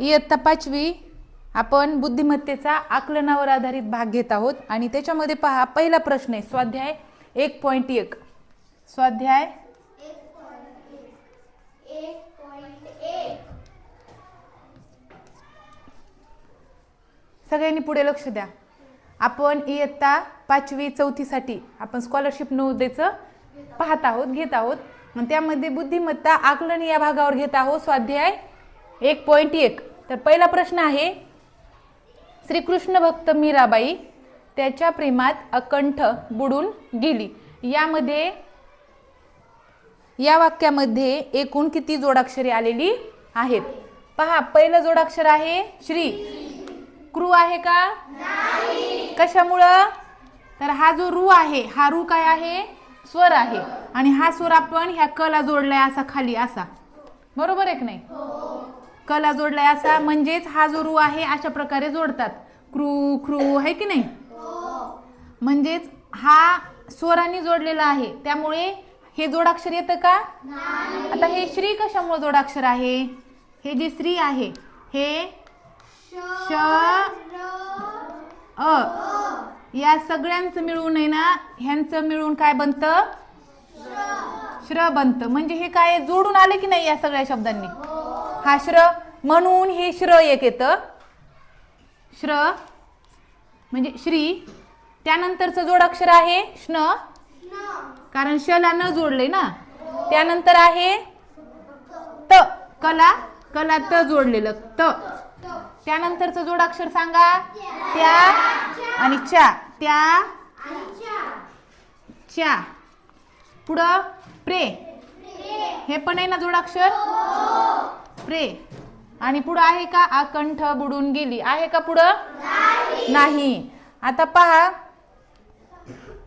इयत्ता पाचवी आपण बुद्धिमत्तेचा आकलनावर आधारित भाग घेत आहोत. आणि त्याच्यामध्ये पहा पहिला प्रश्न आहे स्वाध्याय एक पॉईंट एक. स्वाध्याय सगळ्यांनी पुढे लक्ष द्या. आपण इयत्ता पाचवी चौथीसाठी आपण स्कॉलरशिप नोंदेचं पाहत आहोत घेत आहोत. त्यामध्ये बुद्धिमत्ता आकलन या भागावर घेत आहोत. स्वाध्याय एक पॉईंट एक. तर पहिला प्रश्न आहे श्रीकृष्ण भक्त मीराबाई त्याच्या प्रेमात अकंठ बुडून गेली. यामध्ये या वाक्यामध्ये एकूण किती जोडाक्षरे आलेली आहेत? पहा पहिलं जोडाक्षर आहे श्री. क्रू आहे का? कशामुळं? तर हा जो रू आहे हा रू काय आहे? स्वर आहे. आणि हा स्वर आपण ह्या कला जोडलाय असा खाली असा. बरोबर आहे की नाही? कला जोडलाय असा म्हणजेच हा जो रू आहे अशा प्रकारे जोडतात. क्रू क्रू आहे की नाही? म्हणजेच हा स्वरांनी जोडलेला आहे. त्यामुळे हे जोडाक्षर येतं का? आता हे श्री कशामुळे जोडाक्षर आहे? हे जे श्री आहे हे श अ या सगळ्यांचं मिळून आहे ना ह्यांचं मिळून काय बनतं? श्र बनतं. म्हणजे हे काय जोडून आले की नाही या सगळ्या शब्दांनी? हा श्र म्हणून हे श्र एक येतं. श्र म्हणजे श्री त्यानंतरचं जोडाक्षर आहे श्न. कारण शला न जोडले ना. त्यानंतर आहे त कला कला त जोडलेलं त. त्यानंतरचं जोडाक्षर सांगा. त्या आणि च्या. त्या च्या. पुढं प्रे. हे पण आहे ना जोडाक्षर? प्रे. आणि पुढं आहे का? आकंठ बुडून गेली. आहे का पुढं? नाही. आता पहा.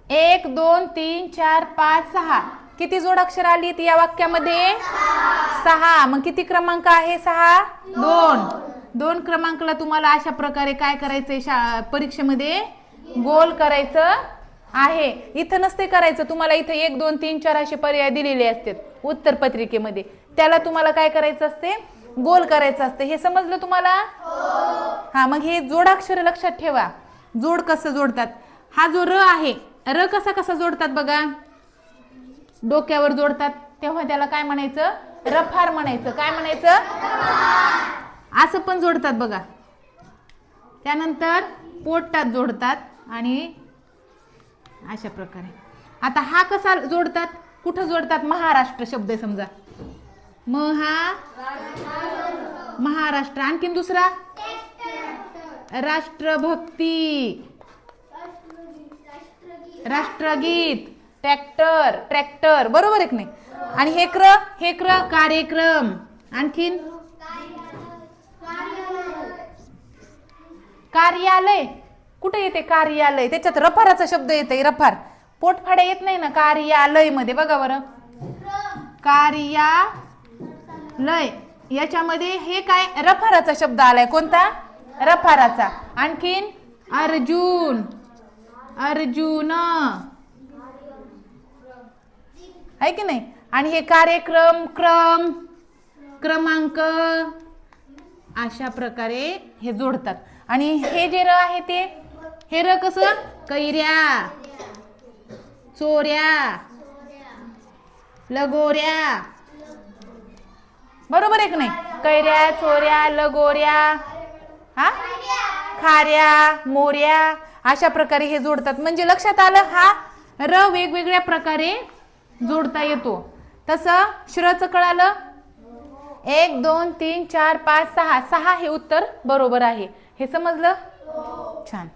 एक दोन तीन चार पाच सहा. किती जोडाक्षर आलीत या वाक्यामध्ये? सहा. मग किती क्रमांक आहे सहा? दोन. दोन क्रमांकला तुम्हाला अशा प्रकारे काय करायचंय? शा परीक्षेमध्ये गोल करायचं आहे. इथं नसते करायचं. तुम्हाला इथं एक दोन तीन चार असे पर्याय दिलेले असतात. उत्तर पत्रिकेमध्ये. त्याला तुम्हाला काय करायचं असते? गोल करायचं असतं. हे समजलं तुम्हाला? हा मग हे जोडाक्षर लक्षात ठेवा. जोड कसं जोडतात? हा जो र आहे र कसा कसा जोडतात बघा. डोक्यावर जोडतात. तेव्हा त्याला काय म्हणायचं? रफार म्हणायचं. काय म्हणायचं? असं पण जोडतात बघा. त्यानंतर पोटात जोडतात आणि अशा प्रकारे. आता हा कसा जोडतात? कुठं जोडतात? महाराष्ट्र शब्द आहे समजा. महा महाराष्ट्र. आणखीन दुसरा? राष्ट्रभक्ती. राष्ट्रगीत. ट्रॅक्टर ट्रॅक्टर बरोबर एक नाही. आणि हे क्र हे क्र कार्यक्रम. आणखीन? कार्यालय. कुठे येते कार्यालय? त्याच्यात रफाराचा शब्द येते रफार. पोटफाड्या येत नाही ना कार्यालयमध्ये बघा बरं. कार्या लय याच्यामध्ये हे काय? रफाराचा शब्द आलाय. कोणता? रफाराचा. आणखीन? अर्जुन. अर्जुन. आहे की नाही? आणि हे कार्यक्रम क्रम क्रमांक अशा प्रकारे हे जोडतात. आणि हे जे र आहे ते हे र कसं? कैऱ्या. चोऱ्या. लगोऱ्या. बरोबर आहे की नाही? कैऱ्या चोऱ्या लगोऱ्या हा? खाऱ्या मोऱ्या अशा प्रकारे हे जोडतात. म्हणजे लक्षात आलं हा र वेगवेगळ्या प्रकारे जोडता येतो. तसं श्रचं कळालं? एक दोन तीन चार पाच सहा. सहा हे उत्तर बरोबर आहे. हे समजलं? छान.